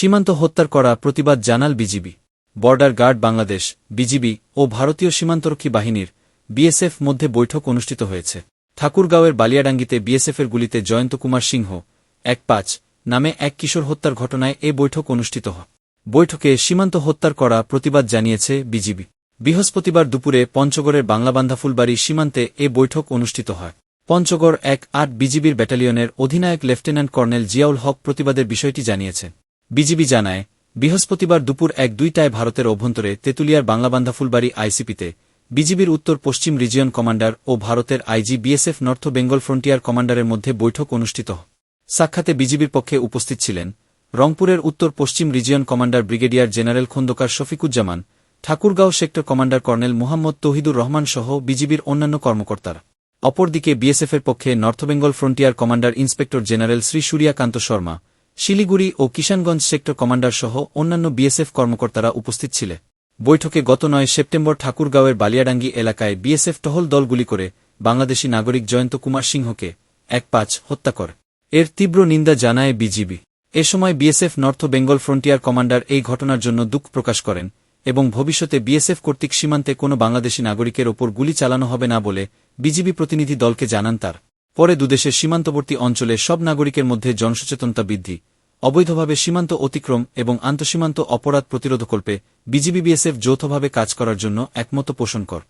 সীমান্ত হত্যার করা প্রতিবাদ জানাল BGB. Border guard Bangladesh, BGB ও ভারতীয় সীমান্তরক্ষী বাহিনীর বিএসএফ মধ্যে বৈঠক অনুষ্ঠিত হয়েছে। ঠাকুরগাঁওয়ের বালিয়াডাঙ্গিতে বিএসএফের গুলিতে জয়ন্ত কুমার সিংহ এক পাঁচ নামে এক কিশোর হত্যার ঘটনায় এ বৈঠক অনুষ্ঠিত হয়। বৈঠকে সীমান্ত হত্যার করা প্রতিবাদ জানিয়েছে বিজিবি। বৃহস্পতিবার দুপুরে পঞ্চগড়ের বাংলাবান্ধা ফুলবাড়ি সীমান্তে এ বৈঠক অনুষ্ঠিত হয়। পঞ্চগড় এক আট বিজিবির ব্যাটালিয়নের অধিনায়ক লেফটেন্যান্ট কর্নেল জিয়াউল হক প্রতিবাদের বিষয়টি জানিয়েছেন। বিজিবি জানায়, বৃহস্পতিবার দুপুর এক দুইটায় ভারতের অভ্যন্তরে তেতুলিয়ার বাংলাবান্ধা ফুলবাড়ি আইসিপিতে বিজিবির উত্তর পশ্চিম রিজিয়ন কমান্ডার ও ভারতের IG BSF north Bengal frontier কমান্ডারের মধ্যে বৈঠক অনুষ্ঠিত। সাক্ষাতে বিজিবির পক্ষে উপস্থিত ছিলেন রংপুরের উত্তর পশ্চিম region commander brigadier general Khandakar Shafiquzzaman, Thakurgaon sector commander colonel Muhammad Tohidur Rahman সহ বিজিবির অন্যান্য কর্মকর্তারা। অপরদিকে বিএসএফের পক্ষে north Bengal frontier commander inspector general Shri Suryakant Sharma Siliguri ও কিষানগঞ্জ সেক্টর কমান্ডার সহ অন্যান্য বিএসএফ কর্মকর্তারা উপস্থিত ছিলেন বৈঠকে গত নয় সেপ্টেম্বর ঠাকুরগাঁওয়ের বালিয়াডাঙ্গি এলাকায় বিএসএফ টহল দল গুলি করে বাংলাদেশি নাগরিক জয়ন্ত কুমার সিংহকে এক পাঁচ হত্যা করে। এর তীব্র নিন্দা জানায় বিজিবি। এ সময় BSF north Bengal frontier commander এই ঘটনার জন্য দুঃখ প্রকাশ করেন এবং ভবিষ্যতে বিএসএফ কর্তৃক সীমান্তে কোনো বাংলাদেশি নাগরিকের ওপর গুলি চালানো হবে না বলে বিজিবি প্রতিনিধি দলকে জানান তার। পরে দুদেশের সীমান্তবর্তী অঞ্চলে সব নাগরিকের মধ্যে জনসচেতনতা বৃদ্ধি অবৈধভাবে সীমান্ত অতিক্রম এবং আন্তঃসীমান্ত অপরাধ প্রতিরোধকল্পে বিজিবি বিএসএফ যৌথভাবে কাজ করার জন্য একমত পোষণ কর।